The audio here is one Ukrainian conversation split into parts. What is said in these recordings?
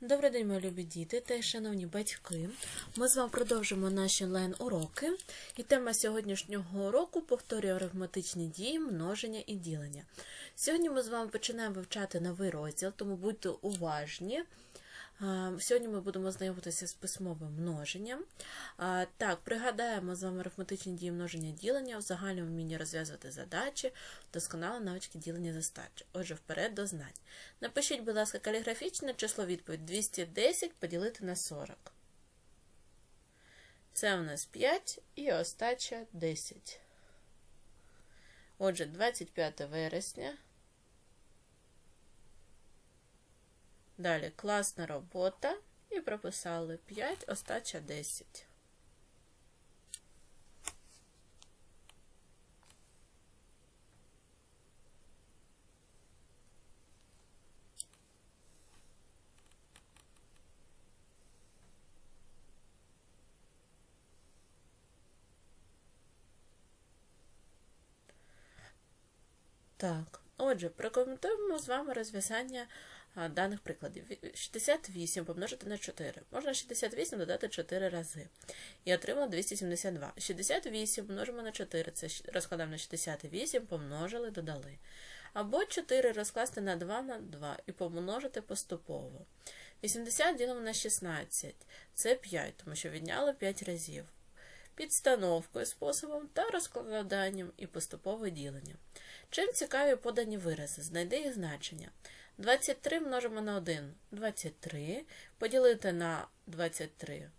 Добрий день, мої любі діти та шановні батьки. Ми з вами продовжимо наші онлайн-уроки. І тема сьогоднішнього уроку повторює арифметичні дії, множення і ділення. Сьогодні ми з вами починаємо вивчати новий розділ, тому будьте уважні. Сьогодні ми будемо знайомитися з письмовим множенням. Так, пригадаємо з вами арифметичні дії множення ділення, в загальному вмінні розв'язувати задачі, досконало навички ділення застачі. Отже, вперед до знань. Напишіть, будь ласка, каліграфічне число відповідь 210 поділити на 40. Це у нас 5 і остача 10. Отже, 25 вересня. Далі класна робота. І прописали 5, остача 10. Так, отже, прокоментуємо з вами розв'язання даних прикладів. 68 помножити на 4. Можна 68 додати 4 рази. І отримали 272. 68 множимо на 4. Це розкладаємо на 68, помножили, додали. Або 4 розкласти на 2 на 2 і помножити поступово. 80 ділимо на 16. Це 5, тому що відняли 5 разів. Підстановкою способом та розкладанням і поступове ділення. Чим цікаві подані вирази? Знайди їх значення. 23 множимо на 1. 23. Поділити на 23.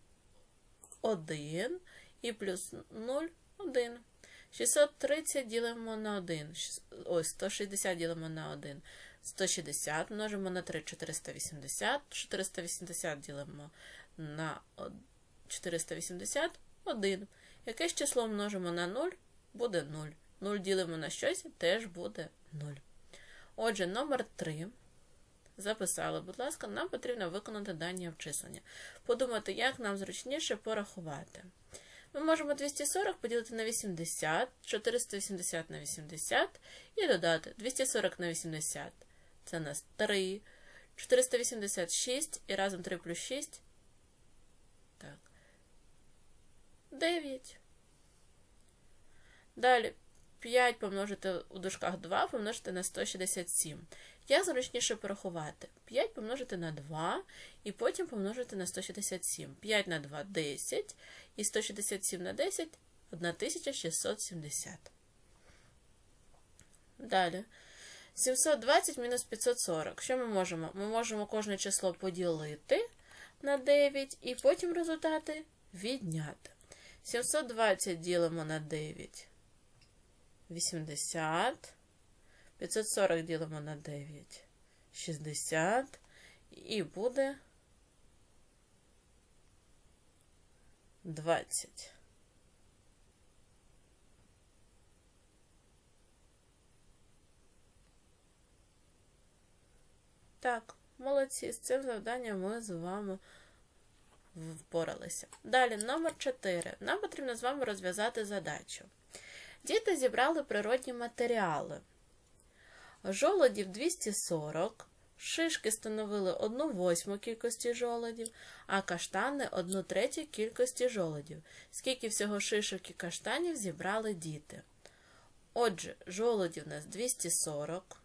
1. І плюс 0 1. 630 ділимо на 1. Ось, 160 ділимо на 1. 160 множимо на 3. 480. 480 ділимо на 480. 1. Якесь число множимо на 0, буде 0. 0 ділимо на щось, теж буде 0. Отже, номер 3. Записали, будь ласка, нам потрібно виконати дані обчислення. Подумати, як нам зручніше порахувати. Ми можемо 240 поділити на 80, 480 на 80 і додати 240 на 80. Це у нас 3, 486 і разом 3 плюс 6. Так. 9. Далі 5 помножити у дужках 2 помножити на 167. Як зручніше порахувати? 5 помножити на 2 і потім помножити на 167. 5 на 2 – 10, і 167 на 10 – 1670. Далі. 720 мінус 540. Що ми можемо? Ми можемо кожне число поділити на 9 і потім результати відняти. 720 ділимо на 9. 80. 540 ділимо на 9. 60. І буде 20. Так, молодці. З цим завданням ми з вами впоралися. Далі, номер 4. Нам потрібно з вами розв'язати задачу. Діти зібрали природні матеріали. Жолодів 240, шишки становили 1 восьму кількості жолодів, а каштани 1 третю кількості жолодів. Скільки всього шишок і каштанів зібрали діти? Отже, жолодів у нас 240.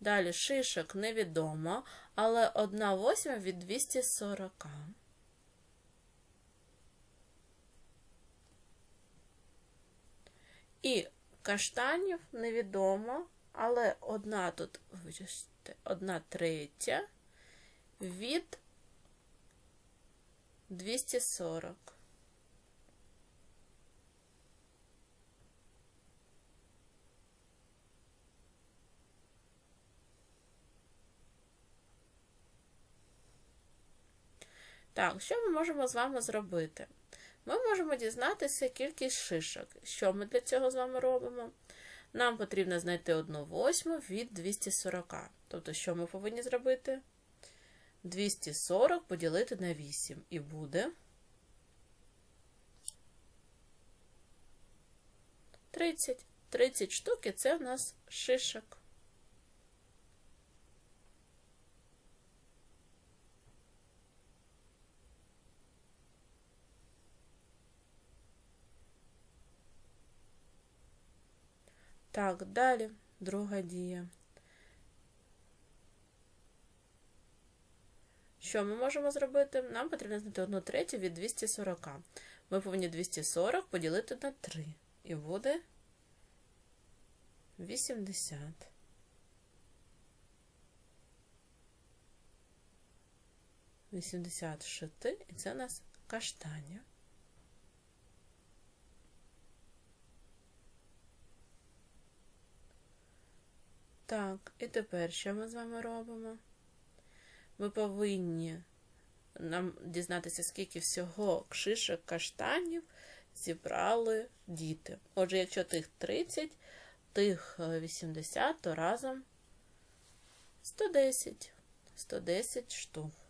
Далі шишок невідомо, але 1 восьма від 240. І каштанів невідомо, але одна тут, вибачте, одна третя від 240. Так, що ми можемо з вами зробити? Ми можемо дізнатися кількість шишок. Що ми для цього з вами робимо? Нам потрібно знайти 1 восьму від 240. Тобто, що ми повинні зробити? 240 поділити на 8. І буде 30. 30 штук це в нас шишок. Так, далі друга дія. Що ми можемо зробити? Нам потрібно знайти 1 третю від 240. Ми повинні 240 поділити на 3. І буде 80. Вісімдесят шити, і це у нас каштання. Так, і тепер що ми з вами робимо? Ми повинні нам дізнатися, скільки всього кшишок каштанів зібрали діти. Отже, якщо тих 30, тих 80, то разом 110. 110 штук.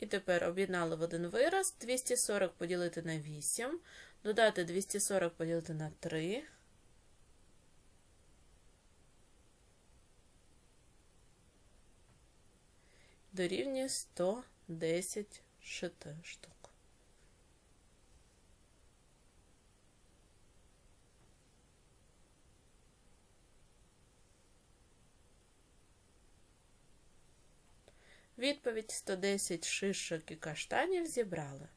І тепер об'єднали в один вираз. 240 поділити на 8, додати 240 поділити на 3. Дорівнює 110 штук. Відповідь 110 шишок і каштанів зібрали.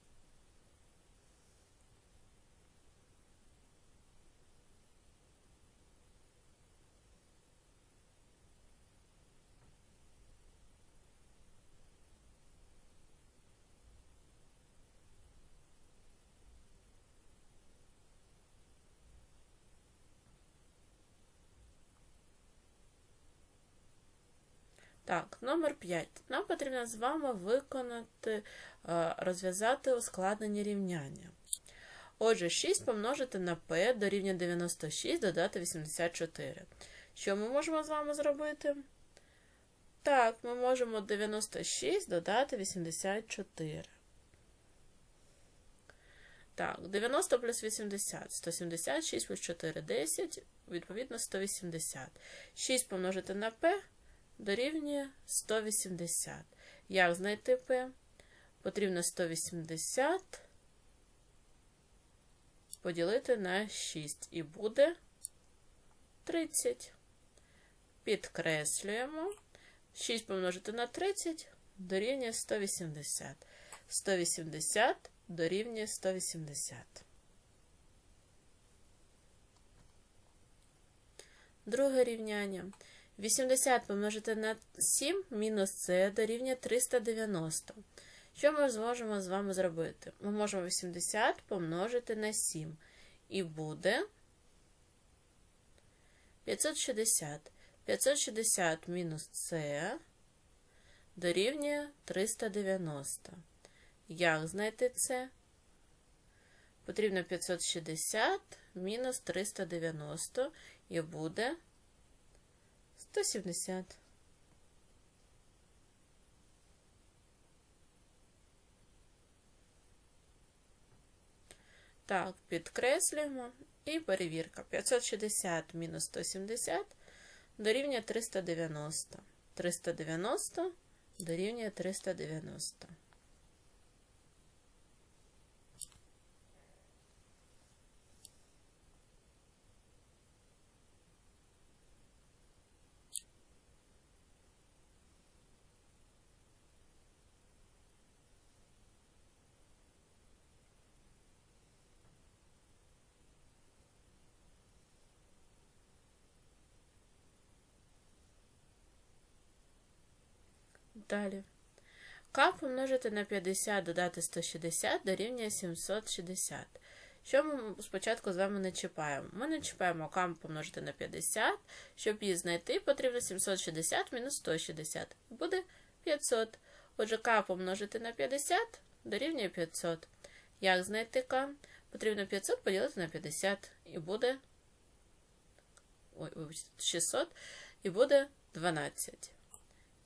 Так, номер 5. Нам потрібно з вами виконати, е, розв'язати ускладнені рівняння. Отже, 6 помножити на p дорівнює 96, додати 84. Що ми можемо з вами зробити? Так, ми можемо 96 додати 84. Так, 90 плюс 80. 176 плюс 4 10, відповідно 180. 6 помножити на p дорівнює 180. Як знайти P? Потрібно 180 поділити на 6 і буде 30. Підкреслюємо. 6 помножити на 30 дорівнює 180. 180 дорівнює 180. Друге рівняння. 80 помножити на 7 мінус це дорівнює 390. Що ми зможемо з вами зробити? Ми можемо 80 помножити на 7. І буде 560. 560 мінус це дорівнює 390. Як знайти це? Потрібно 560 мінус 390 і буде 170. Так, підкреслюємо і перевірка. 560 мінус 170 дорівнює 390. 390 дорівнює 390. Далі. К помножити на 50, додати 160 дорівнює 760. Що ми спочатку з вами не чіпаємо? Ми не чіпаємо К помножити на 50. Щоб її знайти, потрібно 760 мінус 160. Буде 500. Отже, К помножити на 50 дорівнює 500. Як знайти К? Потрібно 500 поділити на 50. І буде Ой, 600, і буде 12.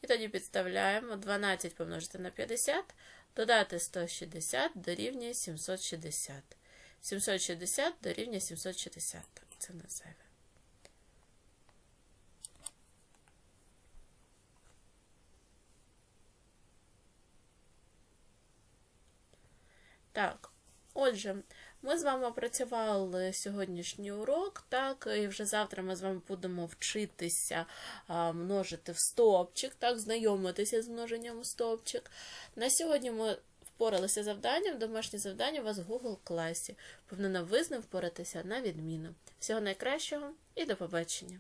І тоді підставляємо 12 помножити на 50, додати 160 дорівнює 760. 760 дорівнює 760. Це на зайве. Так, отже, ми з вами опрацювали сьогоднішній урок, так, і вже завтра ми з вами будемо вчитися множити в стовпчик, так, знайомитися з множенням в стовпчик. На сьогодні ми впоралися з завданням, домашнє завдання у вас в Google класі. Повинна ви впоратися на відміну. Всього найкращого і до побачення!